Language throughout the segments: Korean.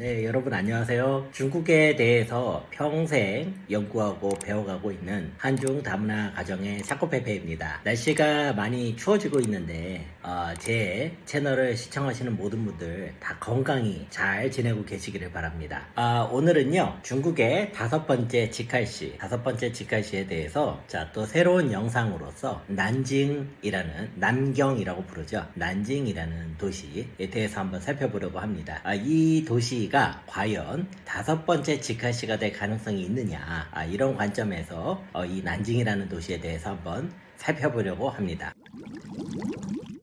네, 여러분 안녕하세요. 중국에 대해서 평생 연구하고 배워가고 있는 한중 다문화 가정의 사코페페입니다. 날씨가 많이 추워지고 있는데 어, 제 채널을 시청하시는 모든 분들 다 건강히 잘 지내고 계시기를 바랍니다. 아, 오늘은요 중국의 다섯 번째 직할시, 다섯 번째 직할시에 대해서 자 또 새로운 영상으로서 난징이라는 남경이라고 부르죠. 난징이라는 도시에 대해서 한번 살펴보려고 합니다. 아, 이 도시 가 과연 다섯 번째 직할시가 될 가능성이 있느냐 아, 이런 관점에서 어, 이 난징이라는 도시에 대해서 한번 살펴보려고 합니다.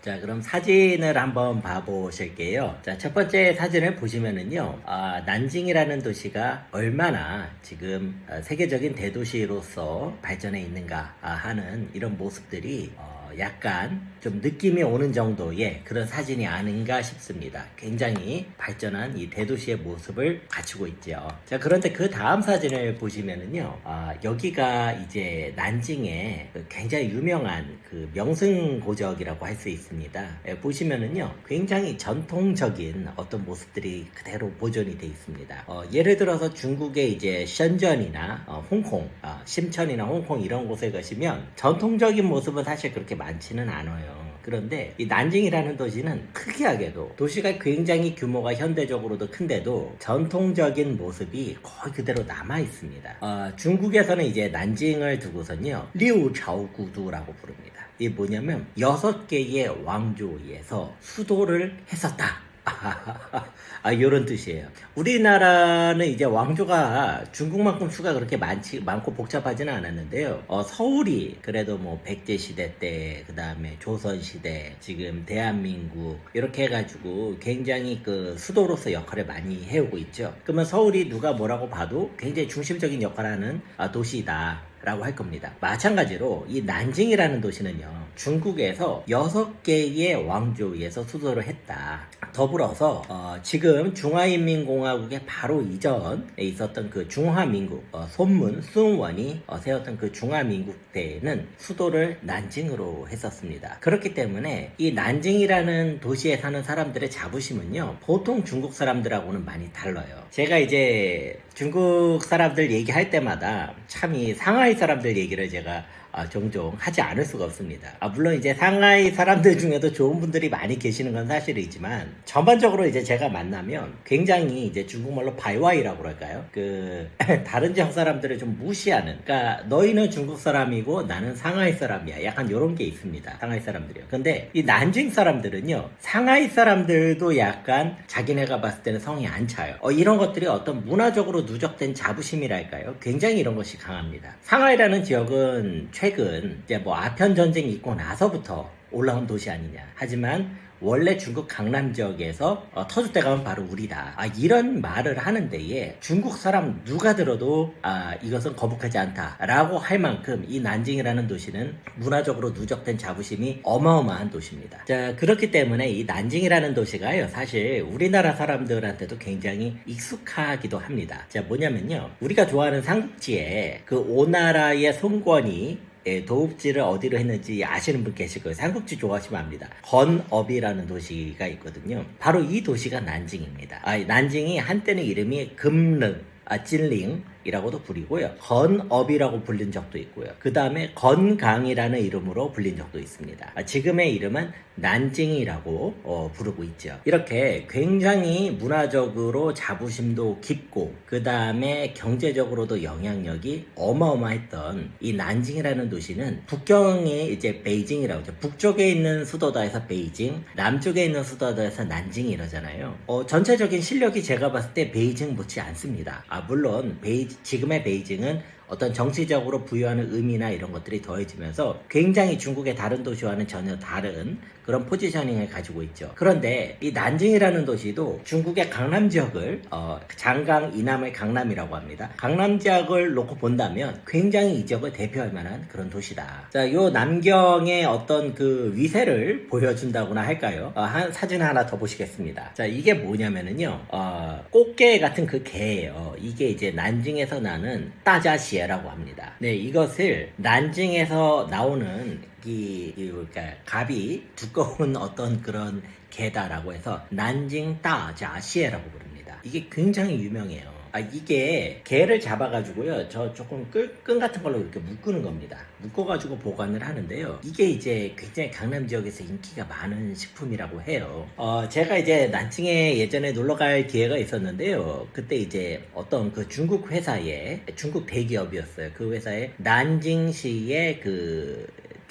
자, 그럼 사진을 한번 봐보실게요. 자, 첫 번째 사진을 보시면은요, 아, 난징이라는 도시가 얼마나 지금 어, 세계적인 대도시로서 발전해 있는가 아, 하는 이런 모습들이 어, 약간 좀 느낌이 오는 정도의 그런 사진이 아닌가 싶습니다. 굉장히 발전한 이 대도시의 모습을 갖추고 있죠. 자, 그런데 그 다음 사진을 보시면은요, 아, 여기가 이제 난징의 그 굉장히 유명한 그 명승고적이라고 할 수 있습니다. 예, 보시면은요, 굉장히 전통적인 어떤 모습들이 그대로 보존이 돼 있습니다. 어, 예를 들어서 중국의 이제 션전이나 어, 홍콩, 어, 심천이나 홍콩 이런 곳에 가시면 전통적인 모습은 사실 그렇게 많지는 않아요. 그런데 이 난징이라는 도시는 특이하게도 도시가 굉장히 규모가 현대적으로도 큰데도 전통적인 모습이 거의 그대로 남아 있습니다. 어, 중국에서는 이제 난징을 두고선요 리우차오구두라고 부릅니다. 이게 뭐냐면 여섯 개의 왕조에서 수도를 했었다. 아, 요런 뜻이에요. 우리나라는 이제 왕조가 중국만큼 수가 그렇게 많지, 많고 복잡하지는 않았는데요. 어, 서울이 그래도 뭐 백제 시대 때, 그 다음에 조선 시대, 지금 대한민국, 이렇게 해가지고 굉장히 그 수도로서 역할을 많이 해오고 있죠. 그러면 서울이 누가 뭐라고 봐도 굉장히 중심적인 역할을 하는 아, 도시다. 라고 할 겁니다. 마찬가지로 이 난징이라는 도시는요, 중국에서 여섯 개의 왕조에서 수도를 했다. 더불어서 어, 지금 중화인민공화국의 바로 이전에 있었던 그 중화민국 어, 손문 수원이 어, 세웠던 그 중화민국 때에는 수도를 난징으로 했었습니다. 그렇기 때문에 이 난징이라는 도시에 사는 사람들의 자부심은요, 보통 중국 사람들하고는 많이 달라요. 제가 이제 중국 사람들 얘기할 때마다 참 이 상하 이 사람들 얘기를 제가 아, 종종 하지 않을 수가 없습니다. 아, 물론 이제 상하이 사람들 중에도 좋은 분들이 많이 계시는 건 사실이지만 전반적으로 이제 제가 만나면 굉장히 이제 중국말로 바이와이라고 그럴까요? 그 다른 지역 사람들을 좀 무시하는. 그러니까 너희는 중국 사람이고 나는 상하이 사람이야. 약간 이런 게 있습니다. 상하이 사람들이요. 근데 이 난징 사람들은요. 상하이 사람들도 약간 자기네가 봤을 때는 성이 안 차요. 어, 이런 것들이 어떤 문화적으로 누적된 자부심이랄까요? 굉장히 이런 것이 강합니다. 상하이라는 지역은 최근 이제 뭐 아편 전쟁이 있고 나서부터 올라온 도시 아니냐. 하지만 원래 중국 강남 지역에서 어, 터줏대가 면 바로 우리다. 아, 이런 말을 하는데에 중국 사람 누가 들어도 아, 이것은 거북하지 않다라고 할 만큼 이 난징이라는 도시는 문화적으로 누적된 자부심이 어마어마한 도시입니다. 자, 그렇기 때문에 이 난징이라는 도시가요, 사실 우리나라 사람들한테도 굉장히 익숙하기도 합니다. 자, 뭐냐면요. 우리가 좋아하는 삼국지에 그 오나라의 송권이 예, 도읍지를 어디로 했는지 아시는 분 계실 거예요. 삼국지 좋아하시면 압니다. 건업이라는 도시가 있거든요. 바로 이 도시가 난징입니다. 아, 난징이 한때는 이름이 금릉, 아, 찐링, 이라고도 부리고요. 건업이라고 불린 적도 있고요. 그 다음에 건강이라는 이름으로 불린 적도 있습니다. 아, 지금의 이름은 난징이라고 어, 부르고 있죠. 이렇게 굉장히 문화적으로 자부심도 깊고 그 다음에 경제적으로도 영향력이 어마어마했던 이 난징이라는 도시는 북경이 이제 베이징이라고 하죠. 북쪽에 있는 수도다 해서 베이징, 남쪽에 있는 수도다 해서 난징이 이러잖아요. 어, 전체적인 실력이 제가 봤을 때 베이징 못지 않습니다. 아 물론 베이징 지금의 베이징은 어떤 정치적으로 부여하는 의미나 이런 것들이 더해지면서 굉장히 중국의 다른 도시와는 전혀 다른 그런 포지셔닝을 가지고 있죠. 그런데 이 난징이라는 도시도 중국의 강남 지역을 어, 장강 이남의 강남이라고 합니다. 강남 지역을 놓고 본다면 굉장히 이 지역을 대표할 만한 그런 도시다. 자, 요 남경의 어떤 그 위세를 보여준다고나 할까요? 어, 한 사진 하나 더 보시겠습니다. 자, 이게 뭐냐면은요, 어, 꽃게 같은 그 개예요. 이게 이제 난징에서 나는 따자시 에라고 합니다. 네, 이것을 난징에서 나오는 이, 이 그러니까 갑이 두꺼운 어떤 그런 개다라고 해서 난징 따자시에라고 부릅니다. 이게 굉장히 유명해요. 아, 이게 개를 잡아가지고요. 저 조금 끌, 끈 같은 걸로 이렇게 묶는 겁니다. 묶어가지고 보관을 하는데요. 이게 이제 굉장히 강남 지역에서 인기가 많은 식품이라고 해요. 어, 제가 이제 난징에 예전에 놀러 갈 기회가 있었는데요. 그때 이제 어떤 그 중국 회사에, 중국 대기업이었어요. 그 회사에 난징시의 그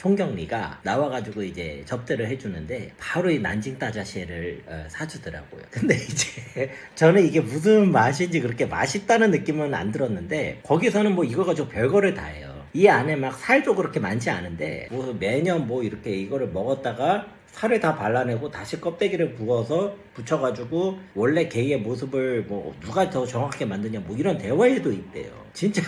총경리가 나와가지고 이제 접대를 해주는데 바로 이 난징 따자시를 어, 사주더라고요. 근데 이제 저는 이게 무슨 맛인지 그렇게 맛있다는 느낌은 안 들었는데 거기서는 뭐 이거 가지고 별거를 다 해요. 이 안에 막 살도 그렇게 많지 않은데 뭐 매년 뭐 이렇게 이거를 먹었다가 살을 다 발라내고 다시 껍데기를 부어서 붙여가지고 원래 개의 모습을 뭐 누가 더 정확하게 만드냐 뭐 이런 대화에도 있대요. 진짜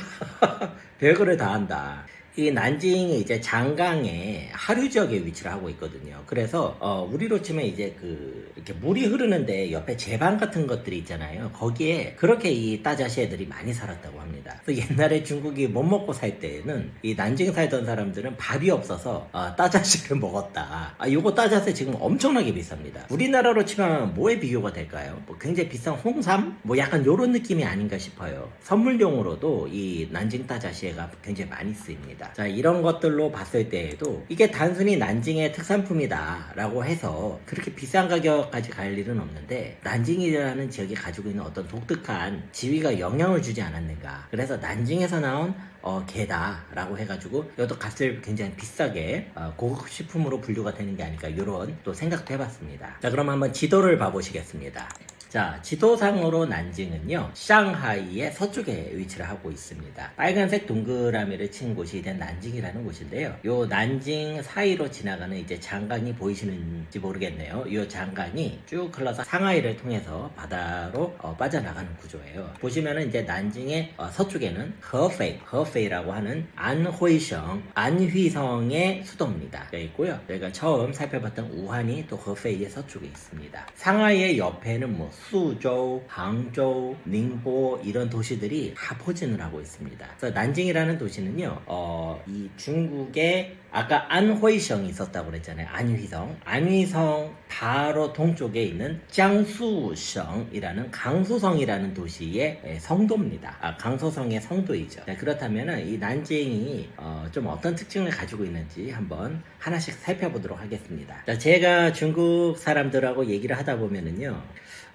별거를 다 한다. 이 난징이 이제 장강의 하류 지역에 위치를 하고 있거든요. 그래서 어, 우리로 치면 이제 그 이렇게 물이 흐르는데 옆에 제방 같은 것들이 있잖아요. 거기에 그렇게 이 따자시 애들이 많이 살았다고 합니다. 그래서 옛날에 중국이 못 먹고 살 때에는 이 난징 살던 사람들은 밥이 없어서 어, 따자시를 먹었다. 아, 요거 따자시 지금 엄청나게 비쌉니다. 우리나라로 치면 뭐에 비교가 될까요? 뭐 굉장히 비싼 홍삼? 뭐 약간 요런 느낌이 아닌가 싶어요. 선물용으로도 이 난징 따자시가 굉장히 많이 쓰입니다. 자, 이런 것들로 봤을 때에도 이게 단순히 난징의 특산품이다 라고 해서 그렇게 비싼 가격까지 갈 일은 없는데 난징이라는 지역이 가지고 있는 어떤 독특한 지위가 영향을 주지 않았는가. 그래서 난징에서 나온 어, 개다라고 해가지고 이것도 값을 굉장히 비싸게 어, 고급 식품으로 분류가 되는 게 아닐까 이런 또 생각도 해봤습니다. 자 그럼 한번 지도를 봐보시겠습니다. 자, 지도상으로 난징은요, 샹하이의 서쪽에 위치를 하고 있습니다. 빨간색 동그라미를 친 곳이 된 난징이라는 곳인데요. 요 난징 사이로 지나가는 이제 장강이 보이시는지 모르겠네요. 요 장강이 쭉 흘러서 상하이를 통해서 바다로 어, 빠져나가는 구조예요. 보시면은 이제 난징의 어, 서쪽에는 허페이, 허페이라고 하는 안호이성, 안휘성의 수도입니다. 되어 있고요. 저희가 처음 살펴봤던 우한이 또 허페이의 서쪽에 있습니다. 상하이의 옆에는 뭐 수저우, 항저우, 닝보 이런 도시들이 다 포진을 하고 있습니다. 그래서 난징이라는 도시는요, 어, 이 중국의 아까 안호이성이 있었다고 그랬잖아요. 안휘성. 안휘성 바로 동쪽에 있는 장수성이라는 강수성이라는 도시의 예, 성도입니다. 아, 강수성의 성도이죠. 자, 그렇다면 이 난징이 어, 좀 어떤 특징을 가지고 있는지 한번 하나씩 살펴보도록 하겠습니다. 자, 제가 중국 사람들하고 얘기를 하다 보면은요.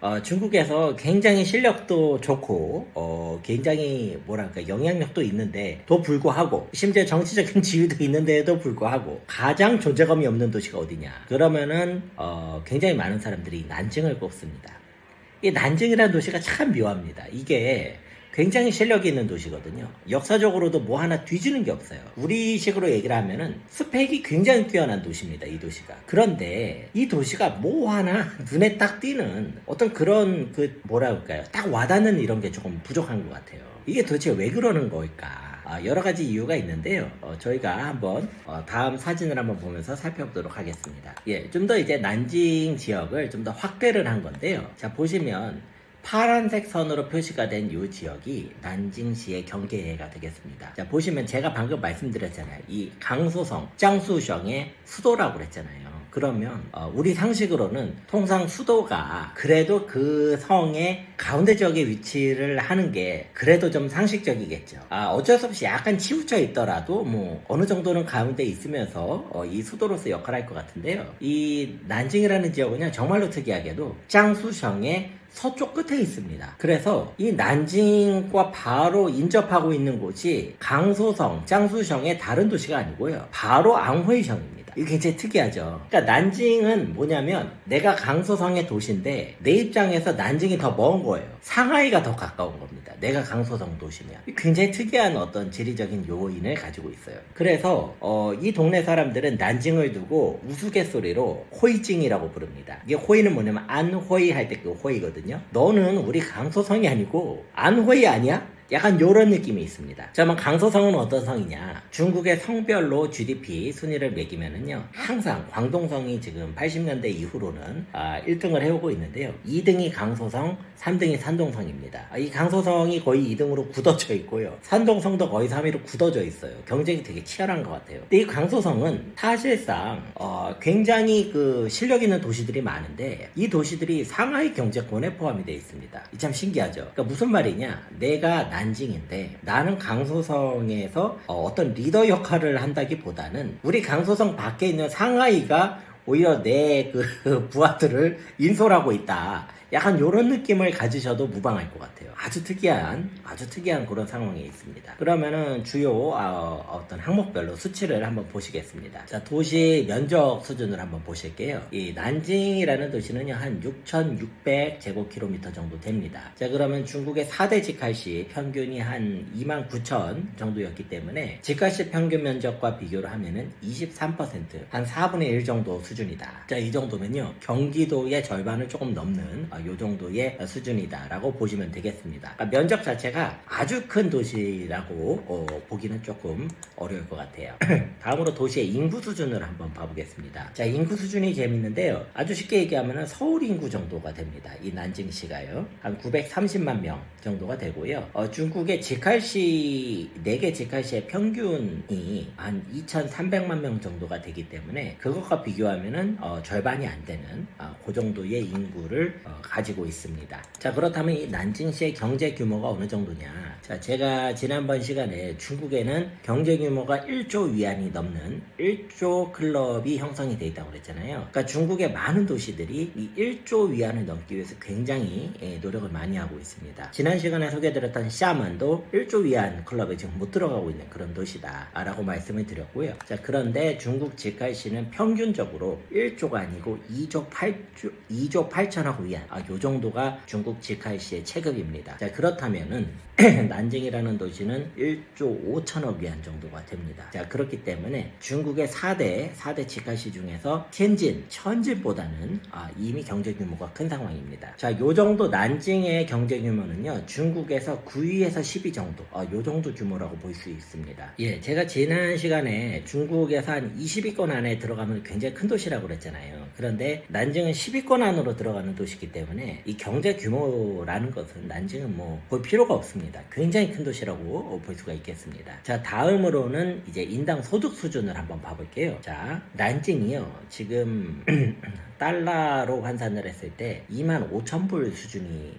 어, 중국에서 굉장히 실력도 좋고 어, 굉장히 뭐랄까 영향력도 있는데 도 불구하고 심지어 정치적인 지위도 있는데도 불구하고 가장 존재감이 없는 도시가 어디냐. 그러면은 어, 굉장히 많은 사람들이 난징을 꼽습니다. 이 난징이라는 도시가 참 묘합니다. 이게 굉장히 실력이 있는 도시거든요. 역사적으로도 뭐 하나 뒤지는 게 없어요. 우리식으로 얘기를 하면은 스펙이 굉장히 뛰어난 도시입니다. 이 도시가. 그런데 이 도시가 뭐 하나 눈에 딱 띄는 어떤 그런 그 뭐라 할까요? 딱 와닿는 이런 게 조금 부족한 것 같아요. 이게 도대체 왜 그러는 걸까? 아, 여러 가지 이유가 있는데요. 어, 저희가 한번 어, 다음 사진을 한번 보면서 살펴보도록 하겠습니다. 예, 좀 더 이제 난징 지역을 좀 더 확대를 한 건데요. 자 보시면 파란색 선으로 표시가 된 이 지역이 난징시의 경계가 되겠습니다. 자, 보시면 제가 방금 말씀드렸잖아요. 이 강소성, 짱수성의 수도라고 그랬잖아요. 그러면 어, 우리 상식으로는 통상 수도가 그래도 그 성의 가운데 지역에 위치를 하는 게 그래도 좀 상식적이겠죠. 아, 어쩔 수 없이 약간 치우쳐 있더라도 뭐 어느 정도는 가운데 있으면서 어, 이 수도로서 역할을 할것 같은데요. 이 난징이라는 지역은요 정말로 특이하게도 짱수성의 서쪽 끝에 있습니다. 그래서 이 난징과 바로 인접하고 있는 곳이 강소성, 짱수성의 다른 도시가 아니고요. 바로 앙회성입니다. 이게 굉장히 특이하죠. 그러니까 난징은 뭐냐면 내가 강소성의 도시인데 내 입장에서 난징이 더 먼 거예요. 상하이가 더 가까운 겁니다. 내가 강소성 도시면. 굉장히 특이한 어떤 지리적인 요인을 가지고 있어요. 그래서 어, 이 동네 사람들은 난징을 두고 우스갯소리로 호이징이라고 부릅니다. 이게 호이는 뭐냐면 안호이 할 때 그 호이거든요. 너는 우리 강소성이 아니고 안호이 아니야? 약간 요런 느낌이 있습니다. 자, 그럼 강서성은 어떤 성이냐? 중국의 성별로 GDP 순위를 매기면은요, 항상 광동성이 지금 80년대 이후로는 아, 1등을 해오고 있는데요. 2등이 강서성, 3등이 산동성입니다. 아, 이 강서성이 거의 2등으로 굳어져 있고요. 산동성도 거의 3위로 굳어져 있어요. 경쟁이 되게 치열한 것 같아요. 근데 이 강서성은 사실상 어, 굉장히 그 실력 있는 도시들이 많은데 이 도시들이 상하이 경제권에 포함이 되어 있습니다. 이 참 신기하죠. 그러니까 무슨 말이냐? 내가 난징인데 나는 강서성에서 어, 떤 리더 역할을 한다기보다는 우리 강서성 밖에 있는 상하이가 오히려 내 그 부하들을 인솔하고 있다. 약간 이런 느낌을 가지셔도 무방할 것 같아요. 아주 특이한, 아주 특이한 그런 상황에 있습니다. 그러면은 주요 어, 떤 항목별로 수치를 한번 보시겠습니다. 자, 도시 면적 수준을 한번 보실게요. 이 난징이라는 도시는요, 한 6,600 제곱킬로미터 정도 됩니다. 자, 그러면 중국의 4대 직할시 평균이 한 2만 9천 정도였기 때문에 직할시 평균 면적과 비교를 하면은 23%, 한 4분의 1 정도 수준이다. 자, 이 정도면요, 경기도의 절반을 조금 넘는 어, 요 정도의 수준이다라고 보시면 되겠습니다. 그러니까 면적 자체가 아주 큰 도시라고 어, 보기는 조금 어려울 것 같아요. 다음으로 도시의 인구 수준을 한번 봐보겠습니다. 자, 인구 수준이 재밌는데요. 아주 쉽게 얘기하면 서울 인구 정도가 됩니다. 이 난징시가요. 한 930만 명 정도가 되고요. 어, 중국의 직할시 4개 직할시의 평균이 한 2,300만 명 정도가 되기 때문에 그것과 비교하면은 어, 절반이 안 되는 어, 그 정도의 인구를 어, 가지고 있습니다. 자 그렇다면 이 난징시의 경제 규모가 어느 정도냐? 자 제가 지난번 시간에 중국에는 경제 규모가 1조 위안이 넘는 1조 클럽이 형성이 돼 있다고 그랬잖아요. 그러니까 중국의 많은 도시들이 이 1조 위안을 넘기 위해서 굉장히 예, 노력을 많이 하고 있습니다. 지난 시간에 소개드렸던 샤먼도 1조 위안 클럽에 지금 못 들어가고 있는 그런 도시다라고 말씀을 드렸고요. 자 그런데 중국 직할시는 평균적으로 1조가 아니고 2조 8조 2조 8천억 위안 아, 요 정도가 중국 직할시의 체급입니다. 자 그렇다면은 난징이라는 도시는 1조 5천억 위안 정도가 됩니다. 자 그렇기 때문에 중국의 4대 4대 직할시 중에서 텐진, 천진보다는 아, 이미 경제 규모가 큰 상황입니다. 자 요 정도 난징의 경제 규모는요 중국에서 9위에서 10위 정도 아, 요 정도 규모라고 볼 수 있습니다. 예 제가 지난 시간에 중국에서 한 20위권 안에 들어가면 굉장히 큰 도시라고 그랬잖아요. 그런데 난징은 10위권 안으로 들어가는 도시이기 때문에 이 경제 규모라는 것은 난징은 뭐 볼 필요가 없습니다. 굉장히 큰 도시라고 볼 수가 있겠습니다. 자, 다음으로는 이제 인당 소득 수준을 한번 봐볼게요. 자, 난징이요. 지금 달러로 환산을 했을 때 2만 5천 불 수준이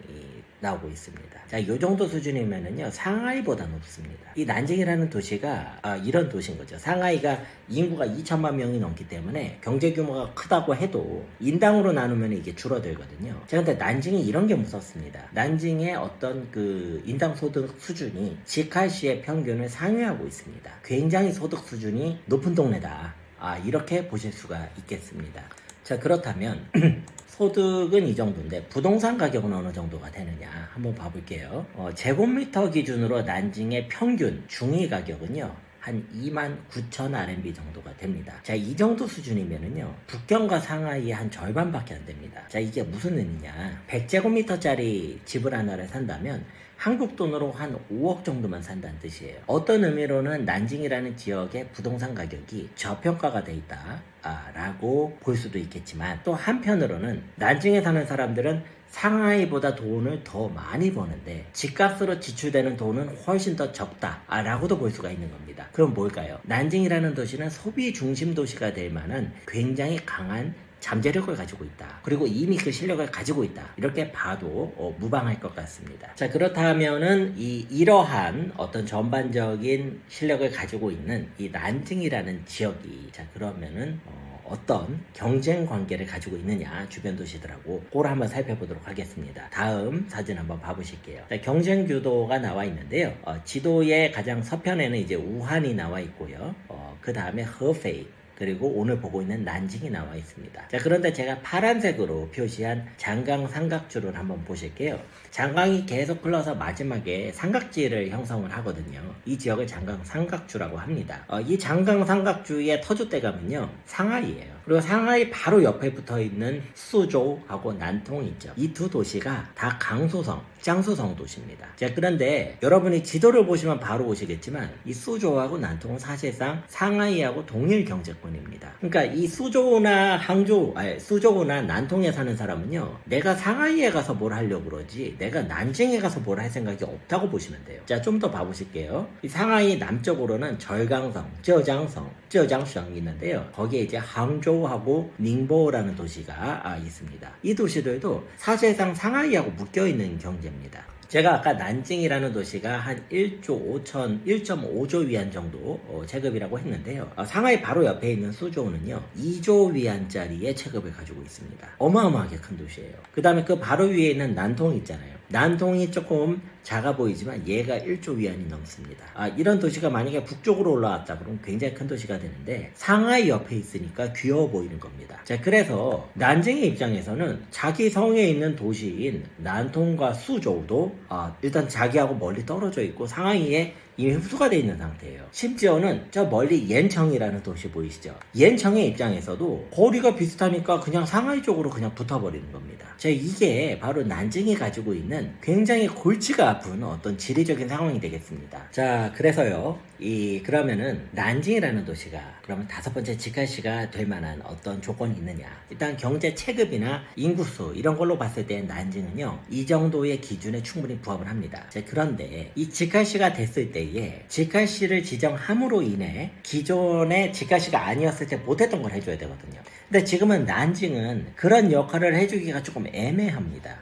나오고 있습니다. 자, 이 정도 수준이면은요, 상하이보다 높습니다. 이 난징이라는 도시가, 아, 이런 도시인 거죠. 상하이가 인구가 2천만 명이 넘기 때문에 경제 규모가 크다고 해도 인당으로 나누면 이게 줄어들거든요. 자, 근데 난징이 이런 게 무섭습니다. 난징의 어떤 그 인당 소득 수준이 직할시의 평균을 상회하고 있습니다. 굉장히 소득 수준이 높은 동네다. 아, 이렇게 보실 수가 있겠습니다. 자, 그렇다면, 소득은 이 정도인데 부동산 가격은 어느 정도가 되느냐 한번 봐볼게요. 어, 제곱미터 기준으로 난징의 평균 중위 가격은요. 한 2만 9천 RMB 정도가 됩니다. 자, 이 정도 수준이면은요, 북경과 상하이의 한 절반밖에 안 됩니다. 자, 이게 무슨 의미냐. 100제곱미터짜리 집을 하나를 산다면 한국 돈으로 한 5억 정도만 산다는 뜻이에요. 어떤 의미로는 난징이라는 지역의 부동산 가격이 저평가가 돼 있다. 아, 라고 볼 수도 있겠지만 또 한편으로는 난징에 사는 사람들은 상하이보다 돈을 더 많이 버는데 집값으로 지출되는 돈은 훨씬 더 적다 아, 라고도 볼 수가 있는 겁니다. 그럼 뭘까요? 난징이라는 도시는 소비 중심 도시가 될 만한 굉장히 강한 잠재력을 가지고 있다. 그리고 이미 그 실력을 가지고 있다. 이렇게 봐도 어, 무방할 것 같습니다. 자, 그렇다면은 이 이러한 어떤 전반적인 실력을 가지고 있는 이 난징이라는 지역이 자, 그러면은 어, 어떤 경쟁 관계를 가지고 있느냐 주변 도시들하고 그걸 한번 살펴보도록 하겠습니다. 다음 사진 한번 봐보실게요. 자, 경쟁 규도가 나와 있는데요. 어, 지도의 가장 서편에는 이제 우한이 나와 있고요. 어, 그 다음에 허페이 그리고 오늘 보고 있는 난징이 나와 있습니다. 자, 그런데 제가 파란색으로 표시한 장강 삼각주를 한번 보실게요. 장강이 계속 흘러서 마지막에 삼각지를 형성을 하거든요. 이 지역을 장강 삼각주라고 합니다. 어, 이 장강 삼각주의 터줏대감은요, 상하이예요. 그리고 상하이 바로 옆에 붙어 있는 수조하고 난통 있죠. 이 두 도시가 다 강소성, 짱소성 도시입니다. 자, 그런데 여러분이 지도를 보시면 바로 보시겠지만 이 수조하고 난통은 사실상 상하이하고 동일 경제권입니다. 그러니까 이 수조나 항조, 아니 수조나 난통에 사는 사람은요, 내가 상하이에 가서 뭘 하려고 그러지, 내가 난징에 가서 뭘 할 생각이 없다고 보시면 돼요. 자, 좀 더 봐보실게요. 이 상하이 남쪽으로는 절강성, 쩌장성, 쩌장성이 있는데요. 거기에 이제 항조 하고 닝보라는 도시가 아, 있습니다. 이 도시들도 사실상 상하이하고 묶여 있는 경제입니다. 제가 아까 난징이라는 도시가 한 1조 5천, 1.5조 위안 정도 어, 체급이라고 했는데요. 어, 상하이 바로 옆에 있는 수조는요, 2조 위안짜리의 체급을 가지고 있습니다. 어마어마하게 큰 도시예요. 그 다음에 그 바로 위에 있는 난통 있잖아요. 난통이 조금 작아 보이지만 얘가 1조 위안이 넘습니다. 아, 이런 도시가 만약에 북쪽으로 올라왔다 그러면 굉장히 큰 도시가 되는데 상하이 옆에 있으니까 귀여워 보이는 겁니다. 자, 그래서 난징의 입장에서는 자기 성에 있는 도시인 난통과 수조도 아, 일단 자기하고 멀리 떨어져 있고 상하이에 이미 흡수가 돼 있는 상태예요. 심지어는 저 멀리 옌청이라는 도시 보이시죠? 옌청의 입장에서도 거리가 비슷하니까 그냥 상하이 쪽으로 그냥 붙어버리는 겁니다. 자, 이게 바로 난징이 가지고 있는 굉장히 골치가 아픈 어떤 지리적인 상황이 되겠습니다. 자, 그래서요. 이 그러면은 난징이라는 도시가 그러면 다섯 번째 직할시가 될 만한 어떤 조건이 있느냐? 일단 경제 체급이나 인구수 이런 걸로 봤을 때 난징은요 이 정도의 기준에 충분히 부합을 합니다. 자, 그런데 이 직할시가 됐을 때에 직할시를 지정함으로 인해 기존의 직할시가 아니었을 때 못했던 걸 해줘야 되거든요. 근데 지금은 난징은 그런 역할을 해주기가 조금 애매합니다.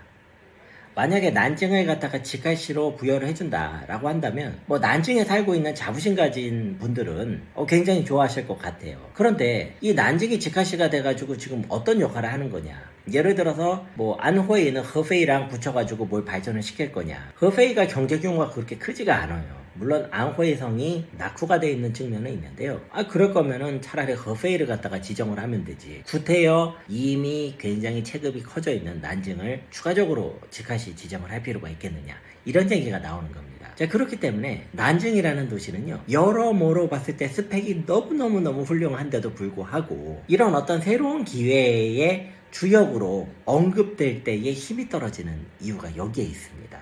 만약에 난징을 갖다가 직할시로 부여를 해준다라고 한다면 뭐 난징에 살고 있는 자부심 가진 분들은 어, 굉장히 좋아하실 것 같아요. 그런데 이 난징이 직할시가 돼가지고 지금 어떤 역할을 하는 거냐? 예를 들어서 뭐 안호에 있는 허페이랑 붙여가지고 뭘 발전을 시킬 거냐? 허페이가 경제 규모가 그렇게 크지가 않아요. 물론 안호의 성이 낙후가 되어 있는 측면은 있는데요. 아 그럴 거면은 차라리 허페이를 갖다가 지정을 하면 되지. 구태여 이미 굉장히 체급이 커져 있는 난징을 추가적으로 직할시 지정을 할 필요가 있겠느냐 이런 얘기가 나오는 겁니다. 자 그렇기 때문에 난징이라는 도시는요 여러모로 봤을 때 스펙이 너무너무 너무 훌륭한데도 불구하고 이런 어떤 새로운 기회의 주역으로 언급될 때에 힘이 떨어지는 이유가 여기에 있습니다.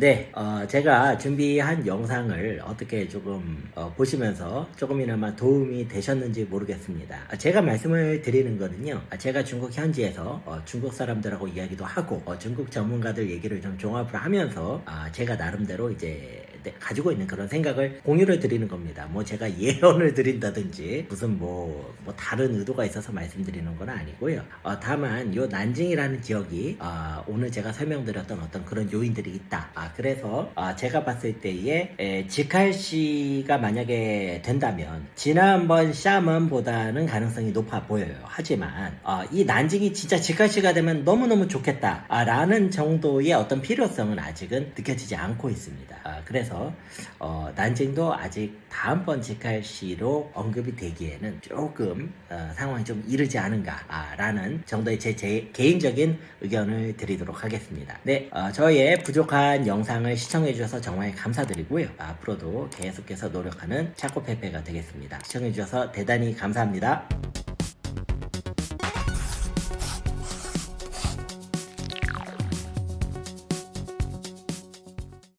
네, 어, 제가 준비한 영상을 어떻게 조금 어, 보시면서 조금이나마 도움이 되셨는지 모르겠습니다. 아, 제가 말씀을 드리는 거는요, 아, 제가 중국 현지에서 어, 중국 사람들하고 이야기도 하고 어, 중국 전문가들 얘기를 좀 종합을 하면서 아, 제가 나름대로 이제 네, 가지고 있는 그런 생각을 공유를 드리는 겁니다. 뭐 제가 예언을 드린다든지 무슨 뭐, 뭐 다른 의도가 있어서 말씀드리는 건 아니고요. 어, 다만 요 난징이라는 지역이 아, 오늘 제가 설명드렸던 어떤 그런 요인들이 있다. 아, 그래서 아, 제가 봤을 때에 에, 직할시가 만약에 된다면 지난번 샤먼보다는 가능성이 높아 보여요. 하지만 아, 이 난징이 진짜 직할시가 되면 너무너무 좋겠다. 아, 라는 정도의 어떤 필요성은 아직은 느껴지지 않고 있습니다. 아, 그래서 어, 난징도 아직 다음번 직할 시로 언급이 되기에는 조금 어, 상황이 좀 이르지 않은가라는 정도의 제, 제 개인적인 의견을 드리도록 하겠습니다. 네, 어, 저의 부족한 영상을 시청해 주셔서 정말 감사드리고요. 앞으로도 계속해서 노력하는 차코페페가 되겠습니다. 시청해 주셔서 대단히 감사합니다.